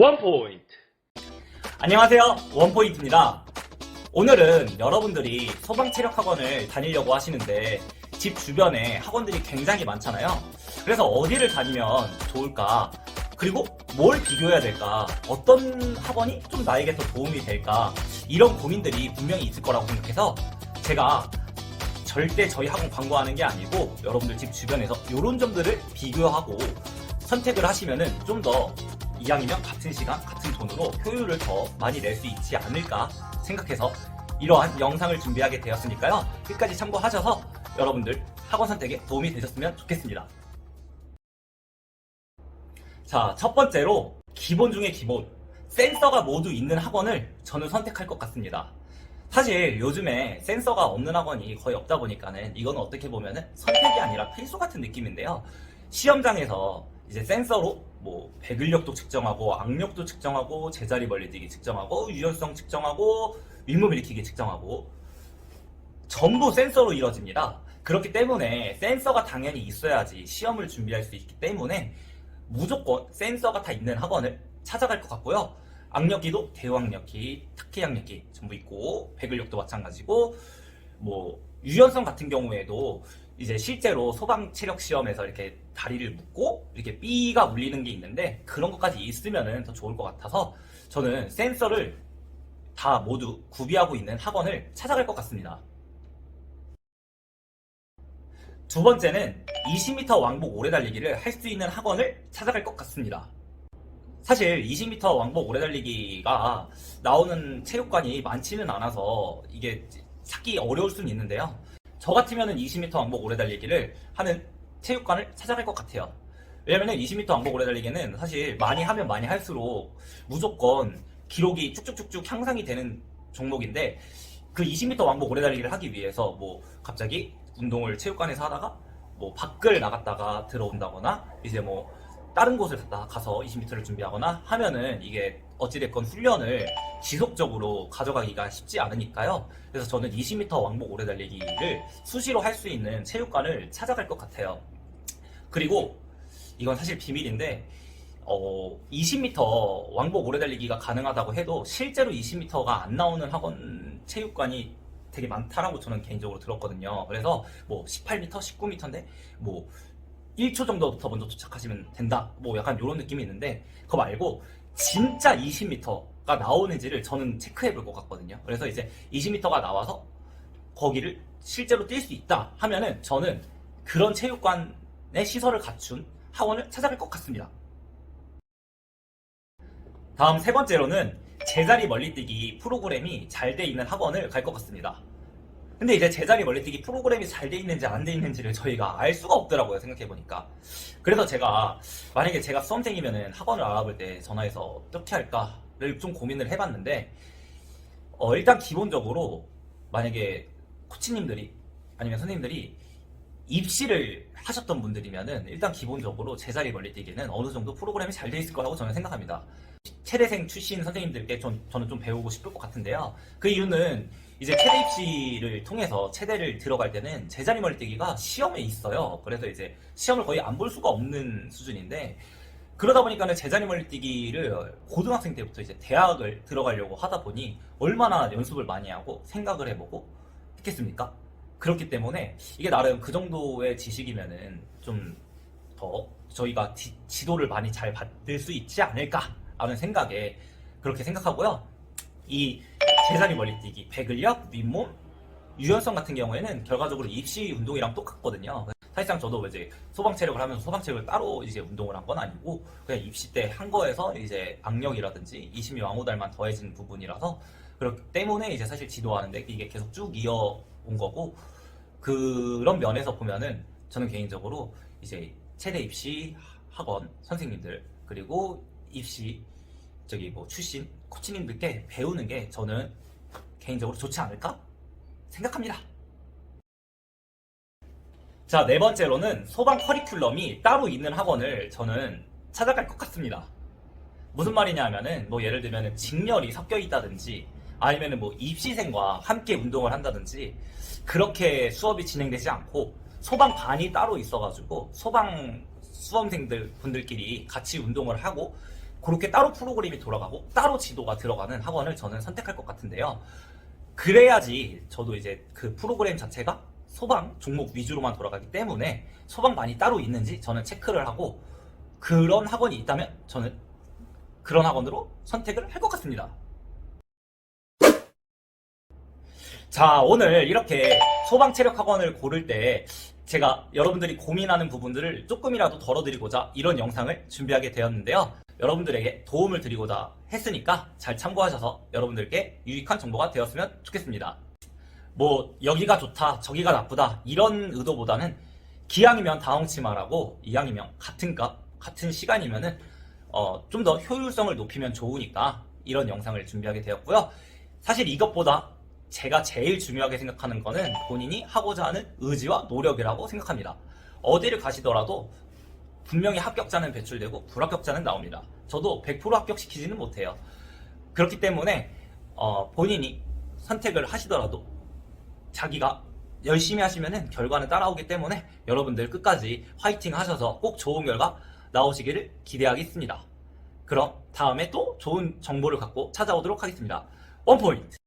원포인트. 안녕하세요. 원포인트입니다. 오늘은 여러분들이 소방체력학원을 다니려고 하시는데 집 주변에 학원들이 굉장히 많잖아요. 그래서 어디를 다니면 좋을까? 그리고 뭘 비교해야 될까? 어떤 학원이 좀 나에게 더 도움이 될까? 이런 고민들이 분명히 있을 거라고 생각해서 제가 절대 저희 학원 광고하는 게 아니고 여러분들 집 주변에서 이런 점들을 비교하고 선택을 하시면은 좀더 이왕이면 같은 시간, 같은 돈으로 효율을 더 많이 낼 수 있지 않을까 생각해서 이러한 영상을 준비하게 되었으니까요. 끝까지 참고하셔서 여러분들 학원 선택에 도움이 되셨으면 좋겠습니다. 자, 첫 번째로 기본 중에 기본. 센서가 모두 있는 학원을 저는 선택할 것 같습니다. 사실 요즘에 센서가 없는 학원이 거의 없다 보니까는 이거는 어떻게 보면은 선택이 아니라 필수 같은 느낌인데요. 시험장에서 이제 센서로 뭐 배근력도 측정하고 악력도 측정하고 제자리 멀리뛰기 측정하고 유연성 측정하고 윗몸 일으키기 측정하고 전부 센서로 이루어집니다. 그렇기 때문에 센서가 당연히 있어야지 시험을 준비할 수 있기 때문에 무조건 센서가 다 있는 학원을 찾아갈 것 같고요. 악력기도 대왕력기, 특혜양력기 전부 있고 배근력도 마찬가지고 뭐 유연성 같은 경우에도 이제 실제로 소방 체력 시험에서 이렇게 다리를 묶고 이렇게 삐가 울리는 게 있는데 그런 것까지 있으면은 더 좋을 것 같아서 저는 센서를 다 모두 구비하고 있는 학원을 찾아갈 것 같습니다. 두 번째는 20m 왕복 오래 달리기를 할 수 있는 학원을 찾아갈 것 같습니다. 사실 20m 왕복 오래 달리기가 나오는 체육관이 많지는 않아서 이게 찾기 어려울 수는 있는데요. 저 같으면은 20m 왕복 오래 달리기를 하는 체육관을 찾아갈 것 같아요. 왜냐면은 20m 왕복 오래 달리기는 사실 많이 하면 많이 할수록 무조건 기록이 쭉쭉쭉쭉 향상이 되는 종목인데 그 20m 왕복 오래 달리기를 하기 위해서 뭐 갑자기 운동을 체육관에서 하다가 뭐 밖을 나갔다가 들어온다거나 이제 뭐 다른 갔다 가서 20m를 준비하거나 하면은 이게 어찌됐건 훈련을 지속적으로 가져가기가 쉽지 않으니까요. 그래서 저는 20m 왕복 오래 달리기를 수시로 할 수 있는 체육관을 찾아갈 것 같아요. 그리고 이건 사실 비밀인데 어, 20m 왕복 오래 달리기가 가능하다고 해도 실제로 20m가 안 나오는 학원 체육관이 되게 많다라고 저는 개인적으로 들었거든요. 그래서 뭐 18m, 19m인데 뭐 1초 정도부터 먼저 도착하시면 된다. 뭐 약간 이런 느낌이 있는데 그거 말고 진짜 20m가 나오는지를 저는 체크해 볼 것 같거든요. 그래서 이제 20m가 나와서 거기를 실제로 뛸 수 있다 하면은 저는 그런 체육관의 시설을 갖춘 학원을 찾아갈 것 같습니다. 다음 세 번째로는 제자리 멀리뛰기 프로그램이 잘 돼 있는 학원을 갈 것 같습니다. 근데 이제 제자리 멀리뛰기 프로그램이 잘 돼 있는지 안 돼 있는지를 저희가 알 수가 없더라고요 생각해보니까. 그래서 제가 만약에 제가 수험생이면은 학원을 알아볼 때 전화해서 어떻게 할까를 좀 고민을 해봤는데 어, 일단 기본적으로 만약에 코치님들이 아니면 선생님들이 입시를 하셨던 분들이면은 일단 기본적으로 제자리 멀리뛰기는 어느 정도 프로그램이 잘 돼 있을 거라고 저는 생각합니다. 체대생 출신 선생님들께 전, 저는 좀 배우고 싶을 것 같은데요. 그 이유는 이제 체대 입시를 통해서 체대를 들어갈 때는 제자리 멀리뛰기가 시험에 있어요. 그래서 이제 시험을 거의 안 볼 수가 없는 수준인데 그러다 보니까는 제자리 멀리뛰기를 고등학생 때부터 이제 대학을 들어가려고 하다 보니 얼마나 연습을 많이 하고 생각을 해보고 했겠습니까? 그렇기 때문에 이게 나름 그 정도의 지식이면은 좀 더 저희가 지, 지도를 많이 잘 받을 수 있지 않을까라는 생각에 그렇게 생각하고요. 이 제자리 멀리뛰기, 배근력, 윗몸, 유연성 같은 경우에는 결과적으로 입시 운동이랑 똑같거든요. 사실상 저도 이제 소방 체력을 하면서 소방 체력을 따로 이제 운동을 한 건 아니고 그냥 입시 때 한 거에서 이제 악력이라든지 이심이 왕호달만 더해진 부분이라서 그렇기 때문에 이제 사실 지도하는데 이게 계속 쭉 이어 온 거고 그런 면에서 보면은 저는 개인적으로 이제 체대 입시 학원 선생님들 그리고 입시 저기 뭐 출신 코치님들께 배우는 게 저는 개인적으로 좋지 않을까 생각합니다. 자, 네 번째로는 소방 커리큘럼이 따로 있는 학원을 저는 찾아갈 것 같습니다. 무슨 말이냐 하면은 뭐 예를 들면은 직렬이 섞여 있다든지 아니면은 뭐 입시생과 함께 운동을 한다든지 그렇게 수업이 진행되지 않고 소방반이 따로 있어가지고 소방 수험생들 분들끼리 같이 운동을 하고 그렇게 따로 프로그램이 돌아가고 따로 지도가 들어가는 학원을 저는 선택할 것 같은데요. 그래야지 저도 이제 그 프로그램 자체가 소방 종목 위주로만 돌아가기 때문에 소방반이 따로 있는지 저는 체크를 하고 그런 학원이 있다면 저는 그런 학원으로 선택을 할 것 같습니다. 자, 오늘 이렇게 소방 체력 학원을 고를 때 제가 여러분들이 고민하는 부분들을 조금이라도 덜어드리고자 이런 영상을 준비하게 되었는데요. 여러분들에게 도움을 드리고자 했으니까 잘 참고하셔서 여러분들께 유익한 정보가 되었으면 좋겠습니다. 뭐 여기가 좋다, 저기가 나쁘다 이런 의도보다는 기왕이면 다홍치마라고 이왕이면 같은 값, 같은 시간이면은 어, 좀 더 효율성을 높이면 좋으니까 이런 영상을 준비하게 되었고요. 사실 이것보다 제가 제일 중요하게 생각하는 거는 본인이 하고자 하는 의지와 노력이라고 생각합니다. 어디를 가시더라도 분명히 합격자는 배출되고 불합격자는 나옵니다. 저도 100% 합격시키지는 못해요. 그렇기 때문에 어, 본인이 선택을 하시더라도 자기가 열심히 하시면은 결과는 따라오기 때문에 여러분들 끝까지 화이팅 하셔서 꼭 좋은 결과 나오시기를 기대하겠습니다. 그럼 다음에 또 좋은 정보를 갖고 찾아오도록 하겠습니다. 원포인트!